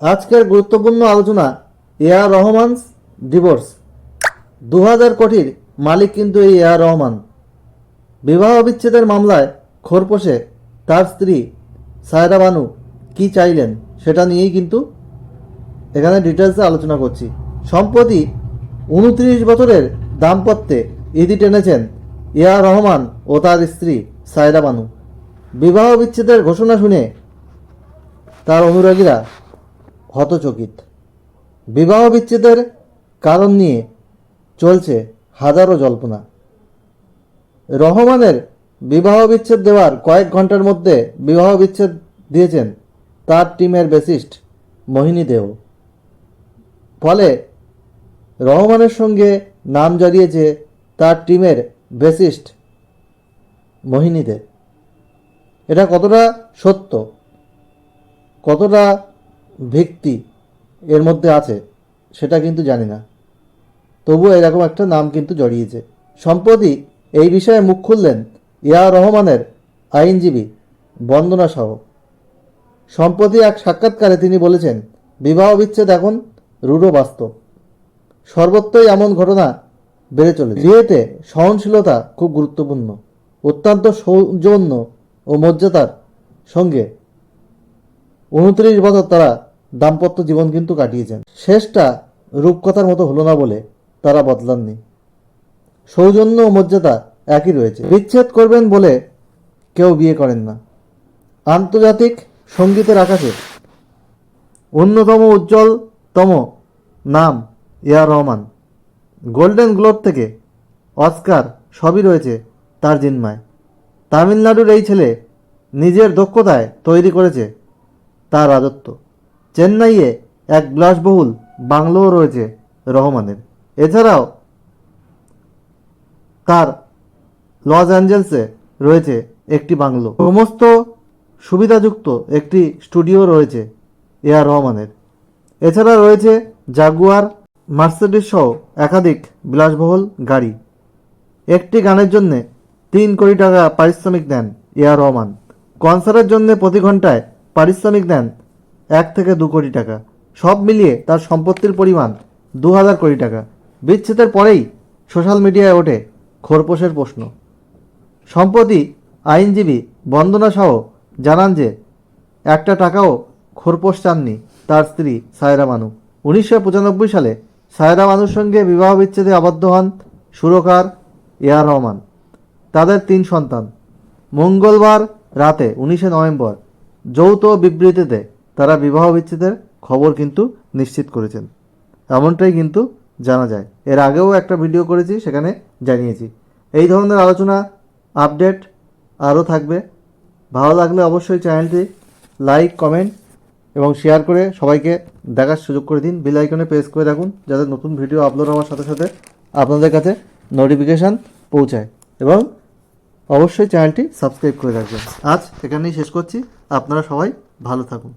আজকের গুরুত্বপূর্ণ আলোচনা এআর রহমানস ডিভোর্স। দু হাজার কোটির মালিক কিন্তু এই এআর রহমান। বিবাহ বিচ্ছেদের মামলায় খোরপোশে তার স্ত্রী সায়রা বানু কি চাইলেন সেটা নিয়েই কিন্তু এখানে ডিটেলসে আলোচনা করছি। সম্প্রতি উনত্রিশ বছরের দাম্পত্যে ইদি টেনেছেন এআর রহমান ও তার স্ত্রী সায়রা বানু। বিবাহ বিচ্ছেদের ঘোষণা শুনে তার অনুরাগীরা হতচকিত। বিবাহ বিচ্ছেদের কারণ নিয়ে চলছে হাজারো জল্পনা। রহমানের বিবাহ বিচ্ছেদ দেওয়ার কয়েক ঘণ্টার মধ্যে বিবাহ বিচ্ছেদ দিয়েছেন তার টিমের বেসিস্ট মোহিনী দেও। ফলে রহমানের সঙ্গে নাম জড়িয়েছে তার টিমের বেসিস্ট মোহিনী দে এটা কতটা সত্য? কতটা ভিত্তি এর মধ্যে আছে, সেটা কিন্তু জানি না। তবুও এরকম একটা নাম কিন্তু জড়িয়েছে। সম্প্রতি এই বিষয়ে মুখ খুললেন ইয়া রহমানের আইনজীবী বন্দনা সহ। সম্প্রতি এক সাক্ষাৎকারে তিনি বলেছেন, বিবাহ বিচ্ছেদ এখন রূঢ় বাস্তব। সর্বত্রই এমন ঘটনা বেড়ে চলে বিয়েতে সহনশীলতা খুব গুরুত্বপূর্ণ, অত্যন্ত সৌজন্য ও মর্যাদার সঙ্গে উনত্রিশ বছর তারা দাম্পত্য জীবন কিন্তু কাটিয়েছেন। শেষটা রূপকথার মতো হলো না বলে তারা বদলাননি। সৌজন্য ও মর্যাদা একই রয়েছে। বিচ্ছেদ করবেন বলে কেউ বিয়ে করেন না। আন্তর্জাতিক সঙ্গীতের আকাশে অন্যতম উজ্জ্বলতম নাম A R Rahman. Golden Globe থেকে অস্কার সবই রয়েছে তার জিম্মায়। তামিলনাড়ুর এই ছেলে নিজের দক্ষতায় তৈরি করেছে তার রাজত্ব। চেন্নাইয়ে এক বিলাসবহুল বাংলোও রয়েছে রহমানের। এছাড়াও তার লস অ্যাঞ্জেলসে রয়েছে একটি বাংলো। সমস্ত সুবিধাযুক্ত একটি স্টুডিও রয়েছে এ আর রহমানের। এছাড়া রয়েছে জাগুয়ার মার্সিডিস সহ একাধিক বিলাসবহুল গাড়ি। একটি গানের জন্য তিন কোটি টাকা পারিশ্রমিক দেন এ আর রহমান। কনসার্টের জন্য প্রতি ঘন্টায় পারিশ্রমিক দেন এক থেকে দু কোটি টাকা। সব মিলিয়ে তার সম্পত্তির পরিমাণ দু হাজার কোটি টাকা। বিচ্ছেদের পরেই সোশ্যাল মিডিয়ায় ওঠে খোরপোশের প্রশ্ন। সম্প্রতি আইনজীবী বন্দনা সহ জানান যে, একটা টাকাও খোরপোশ চাননি তার স্ত্রী সায়রা মানু। উনিশশো পঁচানব্বই সালে সায়রা মানুর সঙ্গে বিবাহ বিচ্ছেদে আবদ্ধ হন সুরকার এআর রহমান। তাদের তিন সন্তান। মঙ্গলবার রাতে উনিশে নভেম্বর যৌথ বিবৃতিতে তারা বিবাহ বিচ্ছেদের খবর কিন্তু নিশ্চিত করেছেন। এমনটাই কিন্তু জানা যায়। এর আগেও একটা ভিডিও করেছি, সেখানে জানিয়েছি। এই ধরনের আলোচনা, আপডেট আরও থাকবে। ভালো লাগলে অবশ্যই চ্যানেলটি লাইক, কমেন্ট এবং শেয়ার করে সবাইকে দেখার সুযোগ করে দিন। বেল আইকনে প্রেস করে রাখুন, যাতে নতুন ভিডিও আপলোড হওয়ার সাথে সাথে আপনাদের কাছে নোটিফিকেশান পৌঁছায় এবং অবশ্যই চ্যানেলটি সাবস্ক্রাইব করে রাখবেন। আজ এখানেই শেষ করছি। আপনারা সবাই ভালো থাকুন।